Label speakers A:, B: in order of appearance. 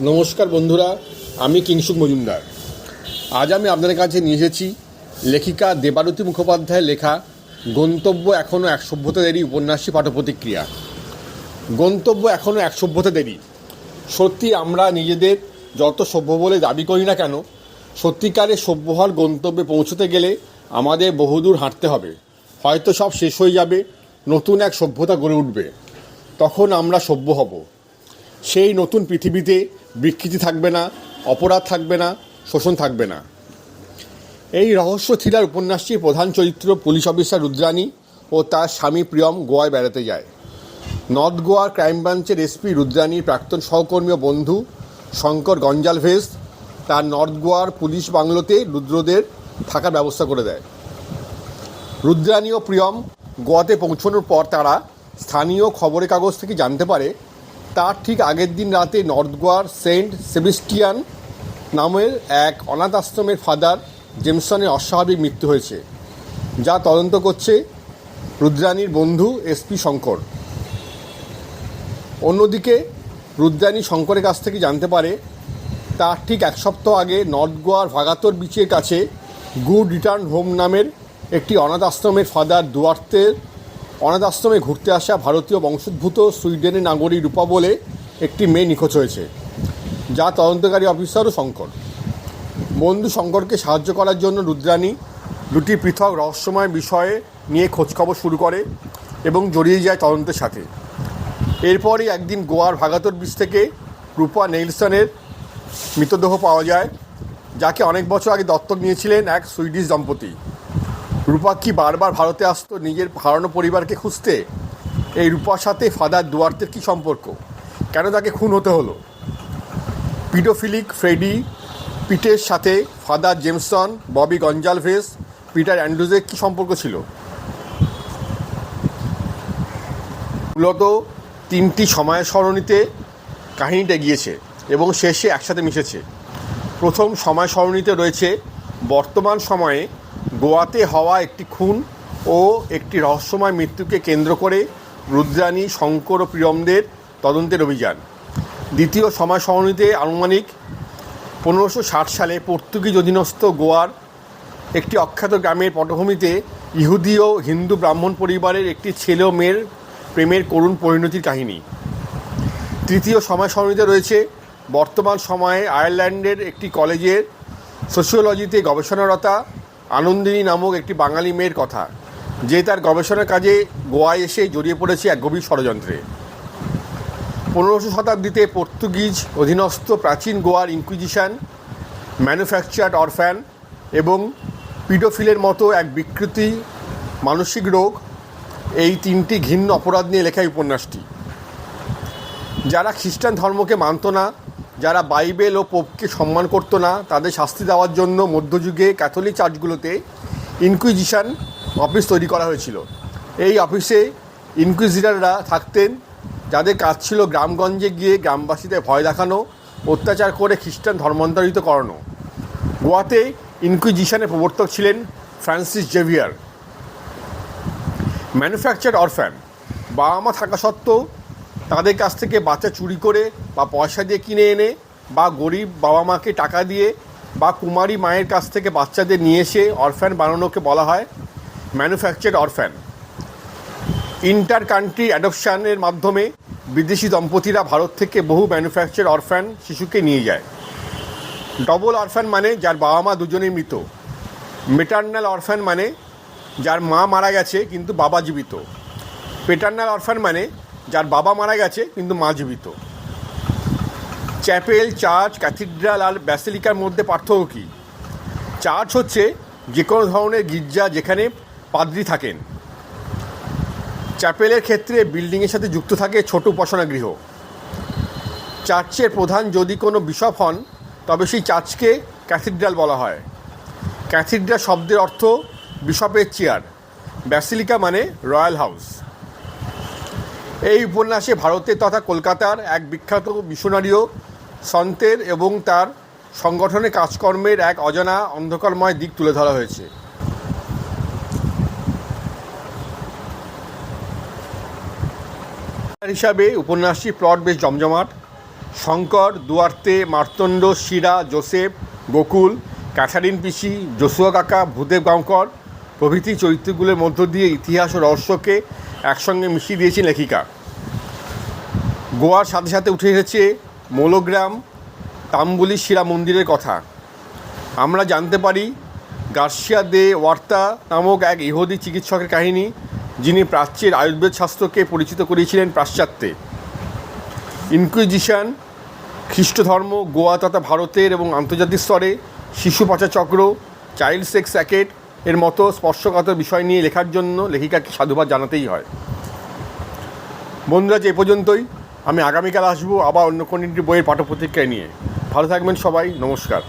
A: নমস্কার বন্ধুরা, আমি কিংসুক মজুমদার। আজ আমি আপনাদের কাছে নিয়ে এসেছি লেখিকা দেবারতী মুখোপাধ্যায়ের লেখা গন্তব্য এখনও এক সভ্যতা দেরি উপন্যাসী পাঠপ্রতিক্রিয়া। গন্তব্য এখনও এক সভ্যতা দেরি। সত্যি আমরা নিজেদের যত সভ্য বলে দাবি করি না কেন, সত্যিকারের সভ্য হওয়ার গন্তব্যে পৌঁছতে গেলে আমাদের বহুদূর হাঁটতে হবে। হয়তো সব শেষ হয়ে যাবে, নতুন এক সভ্যতা গড়ে উঠবে। তখন আমরা সভ্য হব। সেই নতুন পৃথিবীতে বিকৃতি থাকবে না, অপরাধ থাকবে না, শোষণ থাকবে না। এই রহস্য থ্রিলার উপন্যাসটির প্রধান চরিত্র পুলিশ অফিসার রুদ্রানী ও তার স্বামী প্রিয়ম গোয়ায় বেড়াতে যায়। নর্থ গোয়ার ক্রাইম ব্রাঞ্চের এসপি রুদ্রানীর প্রাক্তন সহকর্মী ও বন্ধু শঙ্কর গঞ্জালভেজ তার নর্থ গোয়ার পুলিশ বাংলোতে রুদ্রদের থাকার ব্যবস্থা করে দেয়। রুদ্রানী ও প্রিয়ম গোয়াতে পৌঁছানোর পর তারা স্থানীয় খবরের কাগজ থেকে জানতে পারে তার ঠিক আগের দিন রাতে নর্থ গোয়ার সেন্ট সেবিস্টিয়ান নামের এক অনাথ আশ্রমের ফাদার জেমসনের অস্বাভাবিক মৃত্যু হয়েছে, যা তদন্ত করছে রুদ্রাণীর বন্ধু এসপি শঙ্কর। অন্যদিকে, রুদ্রাণী শঙ্করের কাছ থেকে জানতে পারে, তার ঠিক এক সপ্তাহ আগে নর্থ গোয়ার ভাগাতর বিচের কাছে গুড রিটার্ন হোম নামের একটি অনাথ আশ্রমের ফাদার দুয়ার্তের অনাথ আশ্রমে ঘুরতে আসা ভারতীয় বংশোদ্ভূত সুইডেনের নাগরিক রূপা বলে একটি মেয়ে নিখোঁজ হয়েছে, যা তদন্তকারী অফিসারও শঙ্কর। বন্ধু শঙ্করকে সাহায্য করার জন্য রুদ্রাণী দুটি পৃথক রহস্যময় বিষয়ে নিয়ে খোঁজখবর শুরু করে এবং জড়িয়ে যায় তদন্তের সাথে। এরপরই একদিন গোয়ার ভাগাতর বিচ থেকে রূপা নেইলসনের মৃতদেহ পাওয়া যায়, যাকে অনেক বছর আগে দত্তক নিয়েছিলেন এক সুইডিশ দম্পতি। রূপা কি বারবার ভারতে আসতো নিজের হারানো পরিবারকে খুঁজতে। এই রূপার সাথে ফাদার দুয়ার্তের কি সম্পর্ক? কেন তাকে খুন হতে হলো? পিডোফিলিক ফ্রেডি পিটের সাথে father Jameson, Bobby Gonsalves, Peter অ্যান্ড্রুজের কী সম্পর্ক ছিল? মূলত তিনটি সময় সরণিতে কাহিনীটা গিয়েছে এবং শেষে একসাথে মিশেছে। প্রথম সময় সরণিতে রয়েছে বর্তমান সময়ে গোয়াতে হওয়া একটি খুন ও একটি রহস্যময় মৃত্যুকে কেন্দ্র করে রুদ্রাণী, শঙ্কর ও প্রিয়মদের তদন্তের অভিযান। দ্বিতীয় সময় সরণিতে আনুমানিক পনেরোশো সালে পর্তুগিজ অধীনস্থ গোয়ার একটি অখ্যাত গ্রামের পটভূমিতে ইহুদি ও হিন্দু ব্রাহ্মণ পরিবারের একটি ছেলে ও মেয়ের প্রেমের করুণ পরিণতির কাহিনী। তৃতীয় সময় সরণিতে রয়েছে বর্তমান সময়ে আয়ারল্যান্ডের একটি কলেজের সোশিওলজিতে গবেষণারতা আনন্দিনী নামক একটি বাঙালি মেয়ের কথা, যে তার গবেষণার কাজে গোয়ায় এসে জড়িয়ে পড়েছে এক গভীর ষড়যন্ত্রে। পনেরোশো শতাব্দীতে পর্তুগিজ অধীনস্থ প্রাচীন গোয়ার ইনকুইজিশন, ম্যানুফ্যাকচার্ড অরফ্যান এবং পিডোফিলের মতো এক বিকৃতি মানসিক রোগ এই তিনটি ঘিন্ন অপরাধ নিয়ে লেখা উপন্যাসটি। যারা খ্রিস্টান ধর্মকে মানত না যারা বাইবেল ও পোপকে সম্মান করতো না, তাদের শাস্তি দেওয়ার জন্য মধ্যযুগে ক্যাথলিক চার্চগুলোতে ইনকুইজিশন অফিস তৈরি করা হয়েছিল। এই অফিসে ইনকুইজিটাররা থাকতেন, যাদের কাজ ছিল গ্রামগঞ্জে গিয়ে গ্রামবাসীদের ভয় দেখানো, অত্যাচার করে খ্রিস্টান ধর্মান্তরিত করানো। গোয়াতে ইনকুইজিশনের প্রবর্তক ছিলেন ফ্রান্সিস জেভিয়ার। Manufacture orphan. বাবা মা থাকা সত্ত্বেও তাদের কাছ থেকে বাচ্চা চুরি করে বা পয়সা দিয়ে কিনে এনে বা গরিব বাবা মাকে টাকা দিয়ে বা কুমারী মায়ের কাছ থেকে বাচ্চাদের নিয়ে এসে অরফ্যান বানানোকে বলা হয় ম্যানুফ্যাকচার অরফ্যান। ইন্টার কান্ট্রি অ্যাডপশানের মাধ্যমে বিদেশি দম্পতিরা ভারত থেকে বহু ম্যানুফ্যাকচার অরফ্যান শিশুকে নিয়ে যায়। ডবল অরফ্যান মানে যার বাবা মা দুজনেই মৃত। মেটার্নাল অরফ্যান মানে যার মা মারা গেছে কিন্তু বাবা জীবিত। পেটার্নাল অরফ্যান মানে যার বাবা মারা গেছে, কিন্তু মা জীবিত। চ্যাপেল, চার্চ, ক্যাথিড্রাল আর ব্যাসিলিকার মধ্যে পার্থক্য কী? চার্চ হচ্ছে যে কোনো ধরনের গির্জা যেখানে পাদ্রি থাকেন। চ্যাপেলের ক্ষেত্রে বিল্ডিংয়ের সাথে যুক্ত থাকে ছোট উপাসনা গৃহ চার্চের প্রধান যদি কোনো বিশপ হন, তবে সেই চার্চকে ক্যাথিড্রাল বলা হয়। ক্যাথিড্রাল শব্দের অর্থ বিশপের চেয়ার। ব্যাসিলিকা মানে রয়্যাল হাউস। এই উপন্যাসে ভারতের তথা কলকাতার এক বিখ্যাত মিশনারিও, সন্তের এবং তার সংগঠনে কাজকর্মের এক অজানা অন্ধকারময় দিক তুলে ধরা হয়েছে। হিসাবে উপন্যাসটি প্লট বেশ জমজমাট। Shankar, Duarte, Martanda, Shira, Joseph, Gokul, Catherine পিসি, জসুয়া কাকা, ভূদেব গাঁওকর প্রভৃতি চরিত্রগুলোর মধ্য দিয়ে ইতিহাস ও রহস্যকে একসঙ্গে মিশিয়ে দিয়েছেন লেখিকা। গোয়ার সাথে সাথে উঠে এসেছে মৌলগ্রাম তাম্বুলি শিরা মন্দিরের কথা। আমরা জানতে পারি গার্সিয়া দে ওয়ার্তা নামক এক ইহুদি চিকিৎসকের কাহিনী, যিনি প্রাচ্যের আয়ুর্বেদ শাস্ত্রকে পরিচিত করিয়েছিলেন পাশ্চাত্যে। ইনকুইজিশন খ্রিস্ট ধর্ম গোয়া তথা ভারতের এবং আন্তর্জাতিক স্তরে শিশু পাচার চক্র, চাইল্ড সেক্স র্যাকেট এর মতো স্পর্শকাতর বিষয় নিয়ে লেখার জন্য লেখিকাকে সাধুবাদ জানাতেই হয়। বন্ধুরা, যে পর্যন্তই। আমি আগামীকাল আসব আবার অন্য কোনো বইয়ের পাঠ্যপ্রতিক্রিয়া নিয়ে। ভালো থাকবেন সবাই, নমস্কার।